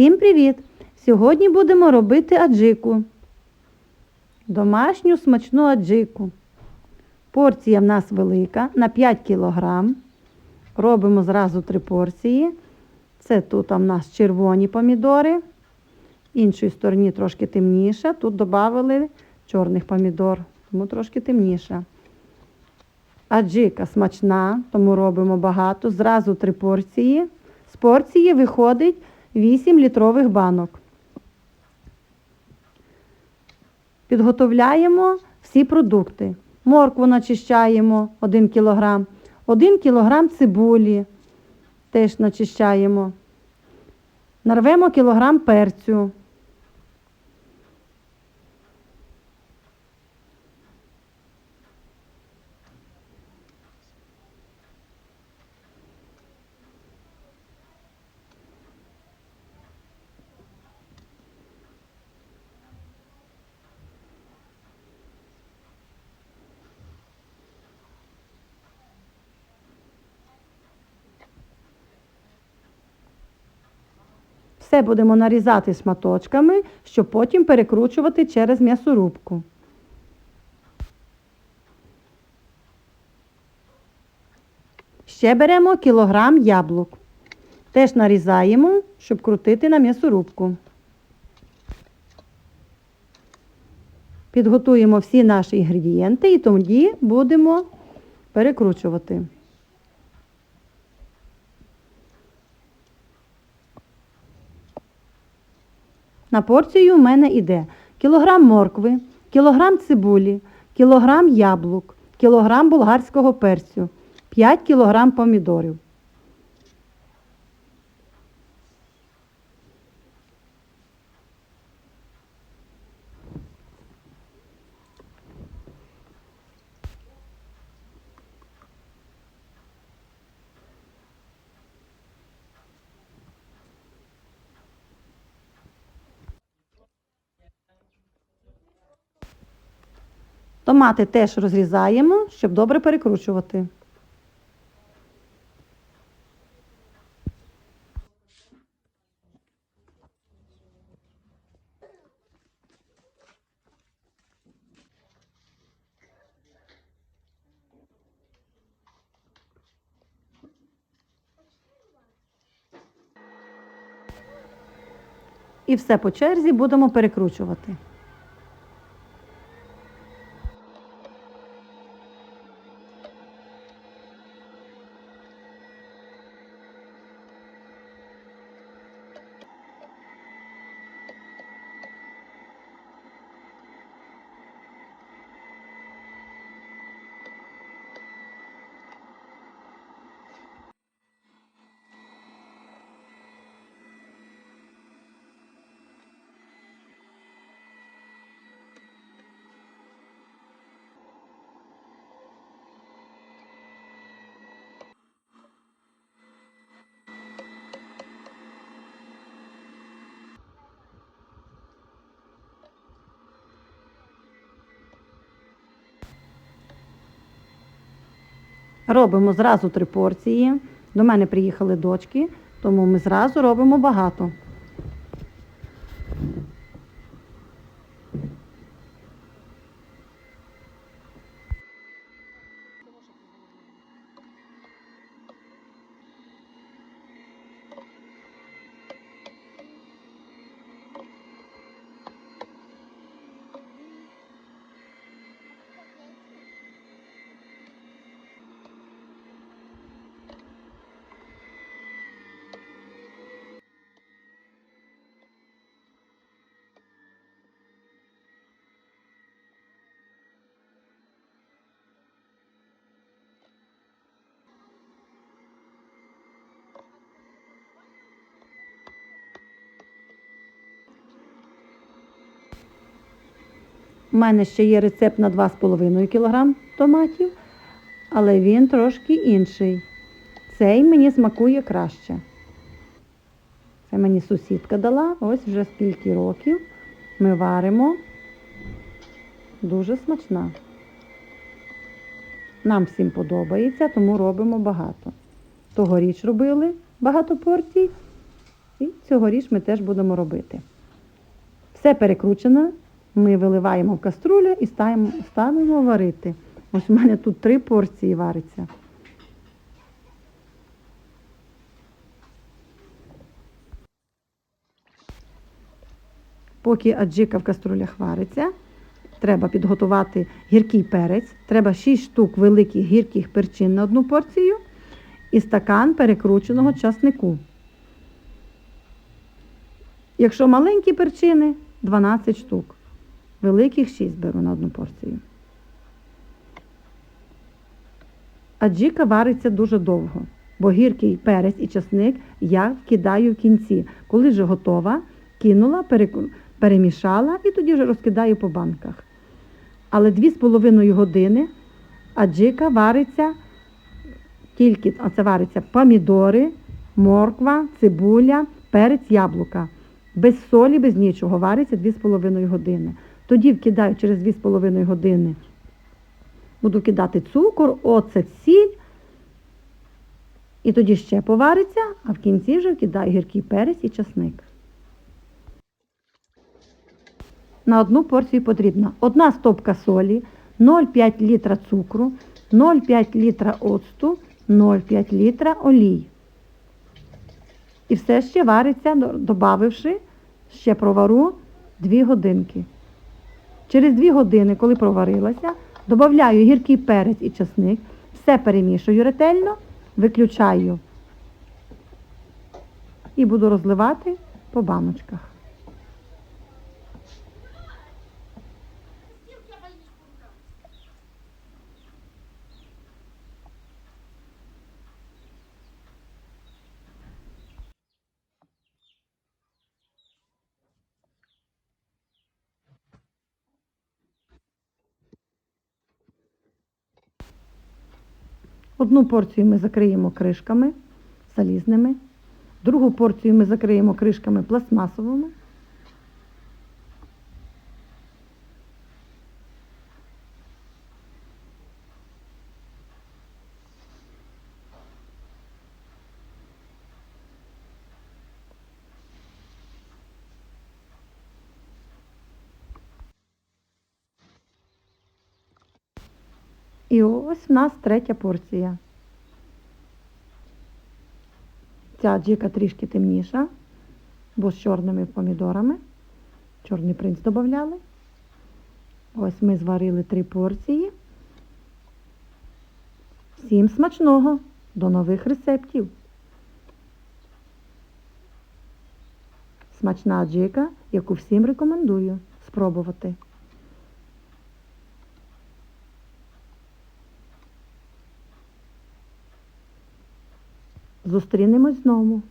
Всім привіт! Сьогодні будемо робити аджику. Домашню смачну аджику. Порція в нас велика на 5 кг. Робимо зразу три порції. Це тут у нас червоні помідори. Іншій стороні трошки темніша. Тут додали чорних помідор, тому трошки темніша. Аджика смачна, тому робимо багато. Зразу три порції. З порції виходить 8 літрових банок. Підготовляємо всі продукти. Моркву начищаємо 1 кг, 1 кг цибулі теж начищаємо. Нарвемо кілограм перцю. Все будемо нарізати шматочками, щоб потім перекручувати через м'ясорубку. Ще беремо кілограм яблук. Теж нарізаємо, щоб крутити на м'ясорубку. Підготуємо всі наші інгредієнти і тоді будемо перекручувати. На порцію в мене йде кілограм моркви, кілограм цибулі, кілограм яблук, кілограм болгарського перцю, 5 кілограм помідорів. Томати теж розрізаємо, щоб добре перекручувати. І все по черзі будемо перекручувати. Робимо зразу три порції. До мене приїхали дочки, тому ми зразу робимо багато. У мене ще є рецепт на 2,5 кг томатів, але він трошки інший. Цей мені смакує краще. Це мені сусідка дала, ось вже скільки років. Ми варимо. Дуже смачна. Нам всім подобається, тому робимо багато. Тогоріч робили багато порцій, І цьогоріч ми теж будемо робити. Все перекручено, ми виливаємо в каструлю і ставимо, ставимо варити. Ось у мене тут три порції вариться. Поки аджика в каструлях вариться, треба підготувати гіркий перець. Треба 6 штук великих гірких перчин на одну порцію і стакан перекрученого часнику. Якщо маленькі перчини, 12 штук. Великих 6 беру на одну порцію. Аджика вариться дуже довго, бо гіркий перець і часник я кидаю в кінці. Коли вже готова, кинула, перемішала і тоді вже розкидаю по банках. Але 2,5 години аджика вариться тільки, а це вариться помідори, морква, цибуля, перець, яблука. Без солі, без нічого вариться 2,5 години. Тоді вкидаю через 2,5 години. Буду кидати цукор, оцет, сіль. І тоді ще повариться, а в кінці вже вкидаю гіркий перець і часник. На одну порцію потрібна одна стопка солі, 0,5 літра цукру, 0,5 літра оцту, 0,5 літра олій. І все ще вариться, до- добавивши ще провару 2 годинки. Через 2 години, коли проварилася, додаю гіркий перець і часник, все перемішую ретельно, виключаю і буду розливати по баночках. Одну порцію ми закриємо кришками залізними, другу порцію ми закриємо кришками пластмасовими. І ось в нас третя порція. Ця джика трішки темніша, бо з чорними помідорами. Чорний принц додавали. Ось ми зварили три порції. Всім смачного! До нових рецептів! Смачна джика, яку всім рекомендую спробувати. Зустрінемось знову.